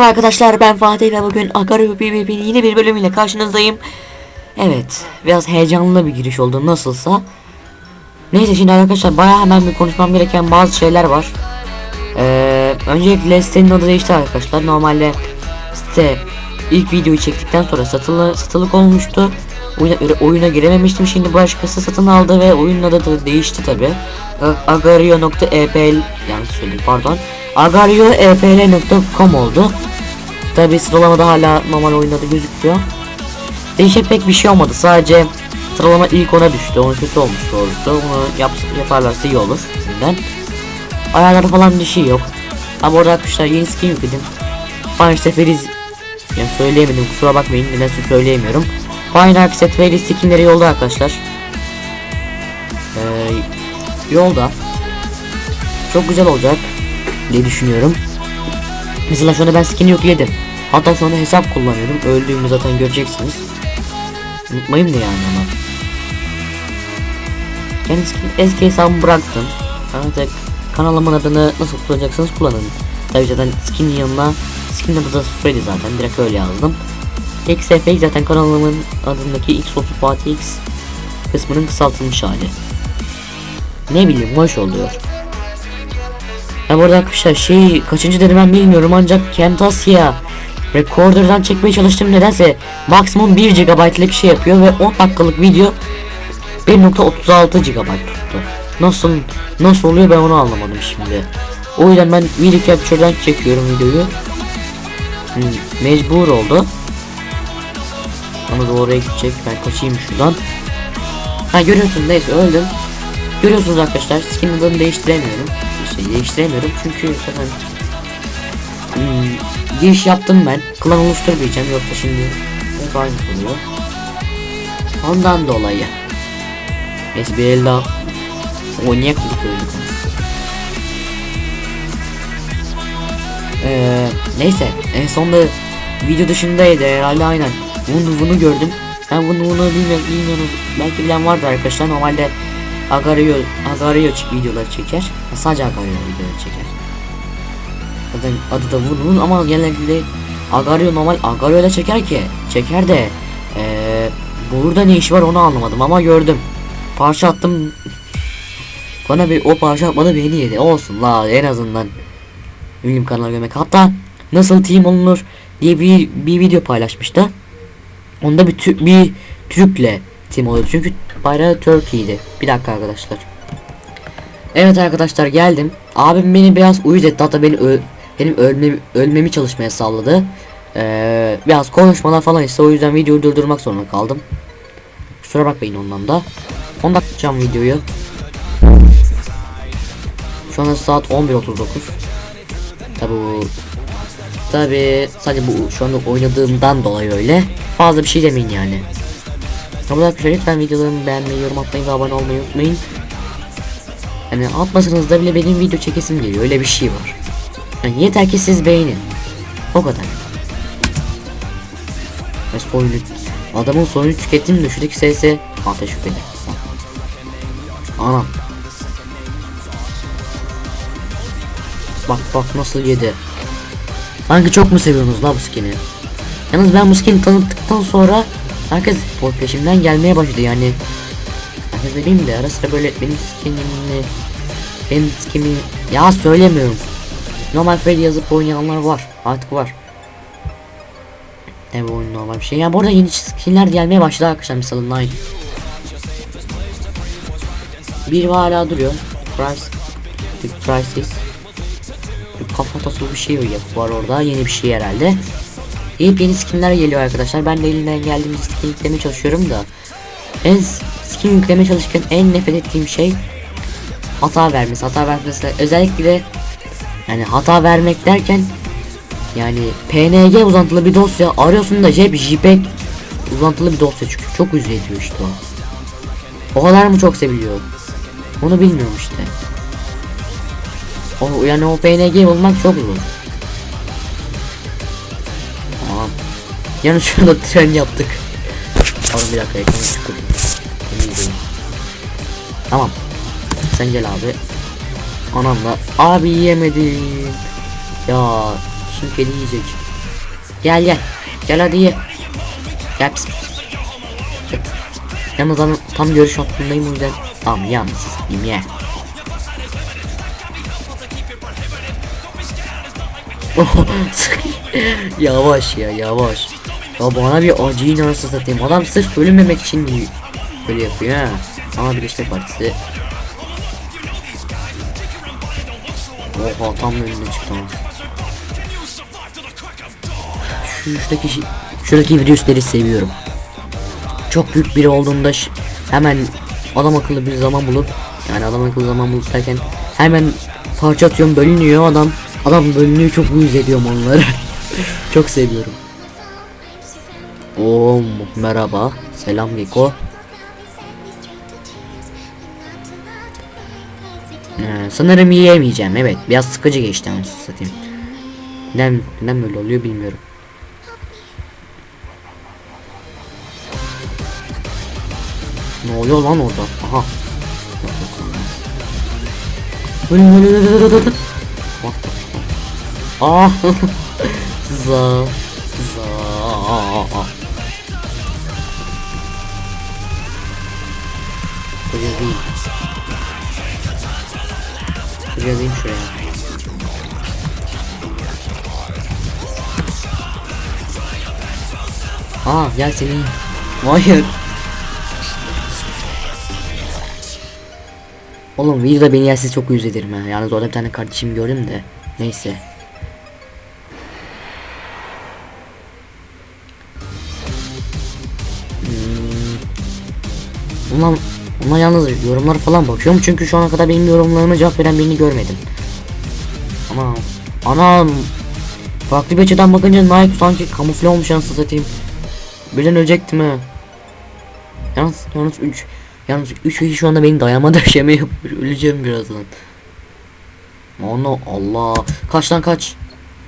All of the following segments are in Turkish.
Merhaba arkadaşlar ben Fatih ve bugün Agario BBB'nin yeni bir bölümüyle karşınızdayım. Evet biraz heyecanlı bir giriş oldu nasılsa. Neyse şimdi arkadaşlar baya hemen bir konuşmam gereken bazı şeyler var. Ee, öncelikle sitenin adı değişti arkadaşlar. Normalde site ilk videoyu çektikten sonra satılı, satılık olmuştu. Oyuna, oyuna girememiştim. Şimdi başkası satın aldı ve oyunun adı da değişti tabi. Agario.epl yanlış söyledim pardon. Agario.epl.com oldu. Tabi sıralamada hala normal oyun adı gözüküyor. Değişen pek bir şey olmadı. Sadece sıralama ilk ona düştü. Onun kötü olmuş doğrusu. Onu yap, yaparlarsa iyi olur. Şimdiden. Ayarlarda falan bir şey yok. Ama orada arkadaşlar yeni skin yükledim. Fine Seferiz yani söyleyemedim kusura bakmayın nedense söyleyemiyorum. Fine Ark Seferiz skinleri yolda arkadaşlar. Ee, yolda. Çok güzel olacak diye düşünüyorum. Mesela şu anda ben skin yükledim. Hatta şu anda hesap kullanıyorum. Öldüğümü zaten göreceksiniz. Unutmayayım da yani ama. Yani skin, eski hesabımı bıraktım. Artık kanalımın adını nasıl kullanacaksınız kullanın. Tabii zaten skin yanına skin adı da Freddy zaten direkt öyle yazdım. XFX zaten kanalımın adındaki X Otu Fatih X kısmının kısaltılmış hali. Ne bileyim hoş oluyor. Ya burada arkadaşlar şey kaçıncı denemem bilmiyorum ancak Camtasia Recorder'dan çekmeye çalıştım nedense maksimum 1 GB'lık şey yapıyor ve 10 dakikalık video 1.36 GB tuttu. Nasıl nasıl oluyor ben onu anlamadım şimdi. O yüzden ben video capture'dan çekiyorum videoyu. Hmm, mecbur oldu. Ama da oraya gidecek. Ben kaçayım şuradan. Ha görüyorsunuz neyse öldüm. Görüyorsunuz arkadaşlar skin değiştiremiyorum. İşte değiştiremiyorum çünkü zaten hmm, giriş yaptım ben. Klan oluşturmayacağım yoksa şimdi aynı oluyor. Ondan dolayı. Neyse bir el daha oynayak. Ee, neyse en sonunda video dışındaydı herhalde aynen. Bunu bunu gördüm. Ben bunu bunu bilmiyorum, bilmiyorum. Belki bilen vardır arkadaşlar. Normalde Agario Agario videoları çeker. Sadece Agario videoları çeker. Zaten adı da bunun ama genellikle Agario normal Agario ile çeker ki çeker de ee, burada ne iş var onu anlamadım ama gördüm. Parça attım. Bana bir o parça atmadı beni yedi. Olsun la en azından. Bilim kanalı görmek. Hatta nasıl team olunur diye bir, bir video paylaşmıştı. Onda bir, bir Türk'le team oluyordu. Çünkü bayrağı Turkey'di. Bir dakika arkadaşlar. Evet arkadaşlar geldim. Abim beni biraz uyuz etti. Hatta beni benim ölmemi, ölmemi çalışmaya sağladı. Ee, biraz konuşmalar falan işte o yüzden videoyu durdurmak zorunda kaldım. Kusura bakmayın ondan da. 10 dakika videoyu. Şu anda saat 11.39. Tabi bu Tabi sadece bu şu anda oynadığımdan dolayı öyle. Fazla bir şey demeyin yani. Ama arkadaşlar lütfen videolarımı beğenmeyi, yorum atmayı ve abone olmayı unutmayın. Yani atmasanız da bile benim video çekesim geliyor. Öyle bir şey var. Yani yeter ki siz beğenin. O kadar. Ve soyunu adamın soyunu tükettim de şuradaki sesi ateş şüpheli. Anam. Bak bak nasıl yedi. Sanki çok mu seviyorsunuz la bu skin'i? Yalnız ben bu skin'i tanıttıktan sonra herkes bu peşimden gelmeye başladı yani. Herkes bileyim de ara sıra böyle benim skin'imle benim skin'imi ya söylemiyorum. Normal Freddy yazıp oynayanlar var. Artık var. Bu oyun normal bir şey. Ya bu arada yeni skinler gelmeye başladı arkadaşlar. Mesela Night. Bir hala duruyor. Price. The Crisis. Bir kafa tasılı bir şey var orada. Yeni bir şey herhalde. Yeni yeni skinler geliyor arkadaşlar. Ben de elimden geldiğince skin yüklemeye çalışıyorum da. En skin yüklemeye çalışırken en nefret ettiğim şey hata vermesi. Hata vermesi özellikle yani hata vermek derken yani PNG uzantılı bir dosya arıyorsun da JPEG, JPEG uzantılı bir dosya çıkıyor. Çok üzücü ediyor işte o. O kadar mı çok seviliyor? Onu bilmiyorum işte. O yani o PNG bulmak çok zor. Yani şurada tren yaptık. Oğlum bir dakika ekranı çıkıyor. Tamam. Sen gel abi. Anamla. Abi yiyemedim. Ya. Şimdi kedi yiyecek. Gel gel. Gel hadi ye. Gel. Yalnız tam görüş hattındayım o yüzden. Tamam yalnız satayım yavaş ya yavaş. Ya bana bir acıyı nasıl satayım. Adam sırf ölmemek için. Böyle yapıyor ha. Ama Birleşmek Partisi. Oha tam önüne çıktı ama. Şu şuradaki şuradaki virüsleri seviyorum. Çok büyük biri olduğunda hemen adam akıllı bir zaman bulup yani adam akıllı zaman bulup derken hemen parça atıyorum bölünüyor adam adam bölünüyor çok uyuz ediyorum onları çok seviyorum. Oo merhaba. Selam Geko Ee, sanırım yiyemeyeceğim. Evet biraz sıkıcı geçti anasını satayım. Neden, neden böyle oluyor bilmiyorum. Ne oluyor lan orada? Aha. Ölüm Ah. Za. Za. Buraya değil şuraya. Aa gel seni. Hayır. Oğlum videoda beni yersiz çok uyuz ederim ha. Yalnız orada bir tane kardeşim gördüm de. Neyse. Ulan, ulan yalnız yorumlar falan bakıyorum çünkü şu ana kadar benim yorumlarıma cevap veren birini görmedim. Ama anam farklı bir açıdan bakınca Nike sanki kamufle olmuş anasını satayım. Birden ölecektim ha. Yalnız yalnız 3 Yalnız 3 kişi şu anda benim dayanma döşeme. Öleceğim birazdan. Ana Allah. Kaç lan kaç.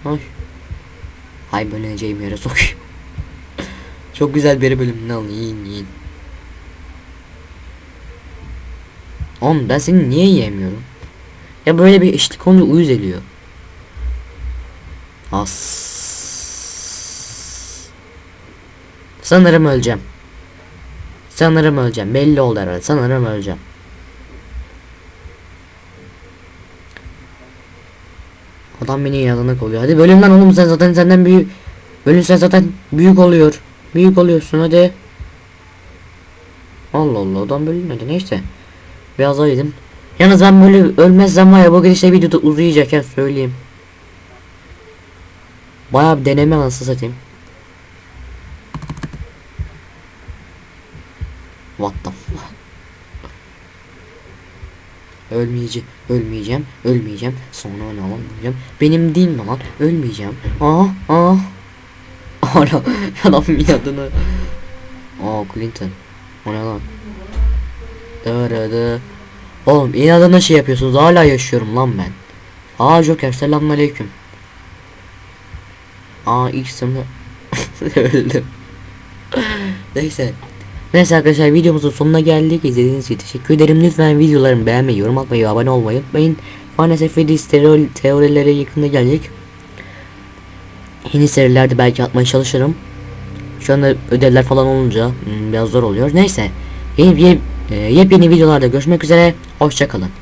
Ay. Hay bölüneceğim yere sokayım. Çok güzel bir bölümünü al. Yiyin yiyin. Oğlum ben seni niye yiyemiyorum? Ya böyle bir eşlik olunca uyuz ediyor. As. Sanırım öleceğim. Sanırım öleceğim. Belli oldu herhalde. Sanırım öleceğim. Adam beni yalanık oluyor. Hadi bölüm lan oğlum sen zaten senden büyük. Bölüm sen zaten büyük oluyor. Büyük oluyorsun hadi. Allah Allah adam bölünmedi neyse. Biraz daha. Yalnız ben böyle ölmezsem var ya bugün işte videoda uzayacak ya söyleyeyim. Bayağı bir deneme nasıl satayım. What the fuck? Ölmeyeceğim, ölmeyeceğim, ölmeyeceğim. Sonra ne olamayacağım? Benim değil mi lan? Ölmeyeceğim. Aa, aa. Ara, adam adını. Aa, Clinton. O ne lan? Dırıdı. Oğlum inadına şey yapıyorsunuz. Hala yaşıyorum lan ben. Aa Joker selamünaleyküm. Aa ilk sınıf öldüm. Neyse. Neyse arkadaşlar videomuzun sonuna geldik. İzlediğiniz için teşekkür ederim. Lütfen videolarımı beğenmeyi, yorum atmayı abone olmayı unutmayın. Maalesef teori, teorilere yakında gelecek. Yeni serilerde belki atmaya çalışırım. Şu anda ödevler falan olunca hmm, biraz zor oluyor. Neyse. Yeni, yeni, yepyeni videolarda görüşmek üzere. Hoşçakalın.